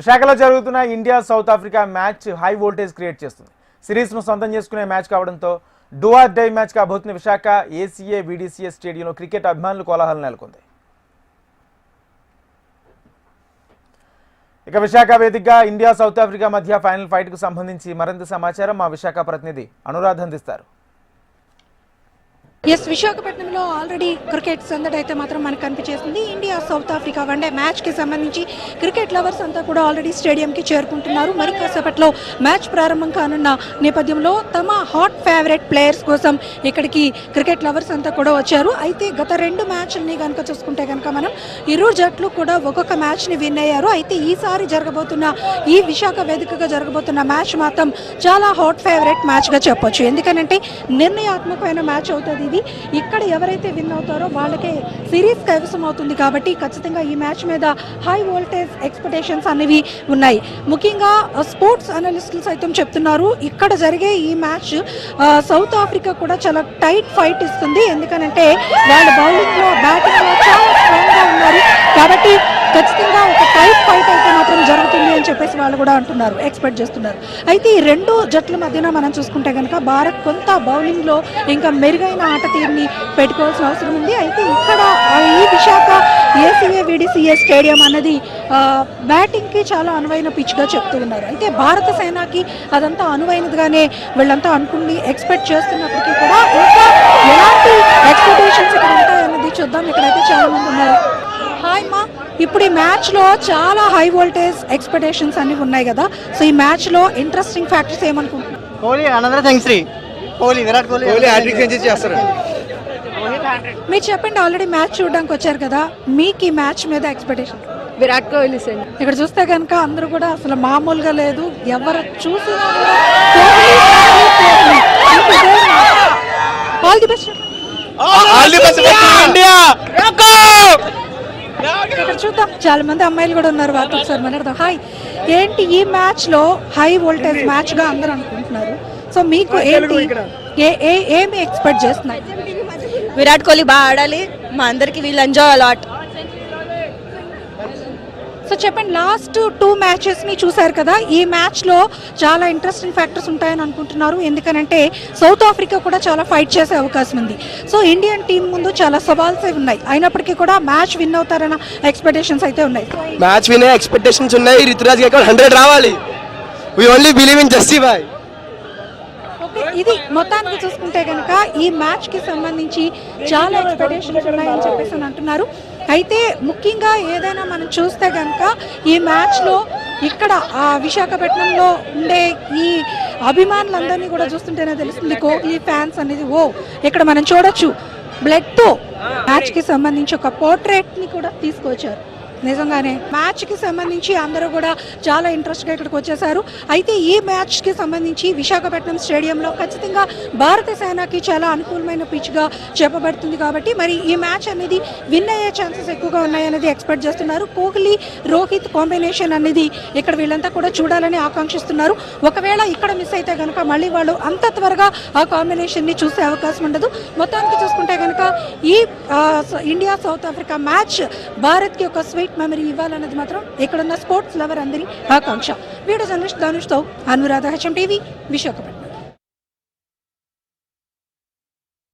విశాఖలో జరుగుతున్న India South Africa match high voltage create చేస్తుంది. సిరీస్ను సొంతం చేసుకునే మ్యాచ్ కావడంతో డూఆర్ డై మ్యాచ్ కాబోతున్న విశాఖ ఏసీఏ వీడీసీఏ స్టేడియంలో క్రికెట్ అభిమానులు కోలాహలం నెలకొంది. ఇక విశాఖ వేదికగా ఇండియా సౌత్ ఆఫ్రికా మధ్య ఫైనల్ ఫైట్కు సంబంధించి మరింత సమాచారం మా విశాఖ ప్రతినిధి అనురాధ్ అందిస్తారు. ఎస్ విశాఖపట్నంలో ఆల్రెడీ క్రికెట్ సందడి అయితే మాత్రం మనకు కనిపించేస్తుంది India South Africa one day మ్యాచ్కి సంబంధించి క్రికెట్ లవర్స్ అంతా కూడా ఆల్రెడీ స్టేడియంకి చేరుకుంటున్నారు. మరి కాసేపట్లో మ్యాచ్ ప్రారంభం కానున్న నేపథ్యంలో తమ హాట్ ఫేవరెట్ ప్లేయర్స్ కోసం ఇక్కడికి క్రికెట్ లవర్స్ అంతా కూడా వచ్చారు. అయితే గత రెండు మ్యాచ్ని కనుక చూసుకుంటే కనుక మనం ఇరు జట్లు కూడా ఒక్కొక్క మ్యాచ్ని విన్ అయ్యారు. అయితే ఈసారి జరగబోతున్న ఈ విశాఖ వేదికగా జరగబోతున్న మ్యాచ్ మాత్రం చాలా హాట్ ఫేవరెట్ మ్యాచ్గా చెప్పొచ్చు. ఎందుకనంటే నిర్ణయాత్మకమైన మ్యాచ్ అవుతుంది ఇది. ఇక్కడ ఎవరైతే విన్ అవుతారో వాళ్ళకే సిరీస్ కైవసం అవుతుంది కాబట్టి ఖచ్చితంగా ఈ మ్యాచ్ మీద హై వోల్టేజ్ ఎక్స్పెక్టేషన్స్ అనేవి ఉన్నాయి. ముఖ్యంగా స్పోర్ట్స్ అనలిస్టులు సైతం చెప్తున్నారు ఇక్కడ జరిగే ఈ మ్యాచ్ సౌత్ ఆఫ్రికా కూడా చాలా టైట్ ఫైట్ ఇస్తుంది. ఎందుకనంటే వాళ్ళ బౌలింగ్లో బ్యాటింగ్లో చాలా స్ట్రాంగ్గా ఉన్నారు. కాబట్టి ఖచ్చితంగా ఒక టైట్ ఫైట్ అయితే మాత్రం జరుగుతుంది అని చెప్పేసి వాళ్ళు కూడా అంటున్నారు ఎక్స్పెక్ట్ చేస్తున్నారు. అయితే ఈ రెండు జట్ల మధ్యన మనం చూసుకుంటే కనుక భారత్ కొంత బౌలింగ్లో ఇంకా మెరుగైన ఆట తీరుని పెట్టుకోవాల్సిన అవసరం ఉంది. అయితే ఇక్కడ ఈ విశాఖ ఏసీఏ విడిసిఏ స్టేడియం అన్నది బ్యాటింగ్కి చాలా అనువైన పిచ్గా చెప్తూ ఉన్నారు. అయితే భారత సేనకి అదంతా అనువైనదిగానే వీళ్ళంతా అనుకుని ఎక్స్పెక్ట్ చేస్తున్నప్పటికీ కూడా ఇంకా ఎలాంటి ఎక్స్పెక్టేషన్స్ ఇక్కడ ఉంటాయన్నది చూద్దాం. ఇక్కడైతే చాలా మంది ఉన్నారు. ఇప్పుడు ఈ మ్యాచ్లో చాలా హై వోల్టేజ్ ఎక్స్పెక్టేషన్స్ అన్ని ఉన్నాయి కదా. సో ఈ మ్యాచ్లో ఇంట్రెస్టింగ్ ఫ్యాక్టర్స్ ఏమనుకుంటున్నారు Kohli another century Kohli Virat Kohli Kohli hat trick century చేస్తారు మీరు చెప్పండి ఆల్రెడీ మ్యాచ్ చూడడానికి వచ్చారు కదా. మీకు ఈ మ్యాచ్ మీద ఎక్స్పెక్టేషన్ విరాట్ కోహ్లీ సార్. ఇక్కడ చూస్తే కనుక అందరూ కూడా అసలు మామూలుగా లేదు. ఎవరు చూసినా all the best. All the best. India! చూద్దాం. చాలా మంది అమ్మాయిలు కూడా ఉన్నారు. వారితో ఒకసారి మాట్లాడదాం. హాయ్ ఏంటి ఈ మ్యాచ్లో హై వోల్టేజ్ మ్యాచ్గా అందరూ అనుకుంటున్నారు? సో మీకు ఏంటి ఏ ఏ ఏమి ఎక్స్పెక్ట్ చేస్తున్నారు? విరాట్ కోహ్లీ బాగా ఆడాలి. మా అందరికి వీళ్ళు ఎంజాయ్ అలాట్ సో చెప్పండి లాస్ట్ టూ మ్యాచెస్ని చూశారు చూసారు కదా ఈ మ్యాచ్లో చాలా ఇంట్రెస్టింగ్ ఫ్యాక్టర్స్ ఉంటాయని అనుకుంటున్నారు. ఎందుకనంటే సౌత్ ఆఫ్రికా కూడా చాలా ఫైట్ చేసే అవకాశం ఉంది. సో ఇండియన్ టీం ముందు చాలా సవాల్స్ ఉన్నాయి. అయినప్పటికీ కూడా మ్యాచ్ విన్ అవుతారన్న ఎక్స్పెక్టేషన్స్ అయితే ఉన్నాయి. మ్యాచ్ వినే ఎక్స్పెక్టేషన్స్ ఉన్నాయి. రితురాజ్ హండ్రెడ్ రావాలి. వి ఓన్లీ బిలీవ్ ఇన్ జస్టీ బాయ్ ఇది మొత్తానికి చూసుకుంటే కనుక ఈ మ్యాచ్కి సంబంధించి చాలా ఎక్స్పెక్టేషన్స్ ఉన్నాయని చెప్పేసి అంటున్నారు. అయితే ముఖ్యంగా ఏదైనా మనం చూస్తే కనుక ఈ మ్యాచ్లో ఇక్కడ ఆ విశాఖపట్నంలో ఉండే ఈ అభిమానులందరినీ కూడా చూస్తుంటేనే తెలుస్తుంది కోహ్లీ ఫ్యాన్స్ అనేది ఓ ఇక్కడ మనం చూడొచ్చు. బ్లడ్తో మ్యాచ్కి సంబంధించి ఒక పోర్ట్రేట్ని కూడా తీసుకొచ్చారు. నిజంగానే మ్యాచ్కి సంబంధించి అందరూ కూడా చాలా ఇంట్రెస్ట్గా ఇక్కడికి వచ్చేసారు. అయితే ఈ మ్యాచ్కి సంబంధించి విశాఖపట్నం స్టేడియంలో ఖచ్చితంగా భారత సేనకి చాలా అనుకూలమైన పిచ్గా చెప్పబడుతుంది కాబట్టి మరి ఈ మ్యాచ్ అనేది విన్ అయ్యే ఛాన్సెస్ ఎక్కువగా ఉన్నాయనేది ఎక్స్పెక్ట్ చేస్తున్నారు. కోహ్లీ రోహిత్ కాంబినేషన్ అనేది ఇక్కడ వీళ్ళంతా కూడా చూడాలని ఆకాంక్షిస్తున్నారు. ఒకవేళ ఇక్కడ మిస్ అయితే కనుక మళ్ళీ వాళ్ళు అంత త్వరగా ఆ కాంబినేషన్ని చూసే అవకాశం ఉండదు. మొత్తానికి చూసుకుంటే ఈ ఇండియా సౌత్ ఆఫ్రికా మ్యాచ్ భారత్కి ఒక స్వీట్ మెమరీ ఇవ్వాలన్నది మాత్రం ఇక్కడున్న స్పోర్ట్స్ లవర్ అందరి ఆకాంక్ష. వీడియో జర్నలిస్ట్ ధనుష్తో అనురాధ హెచ్ఎం టీవీ విశాఖపట్నం.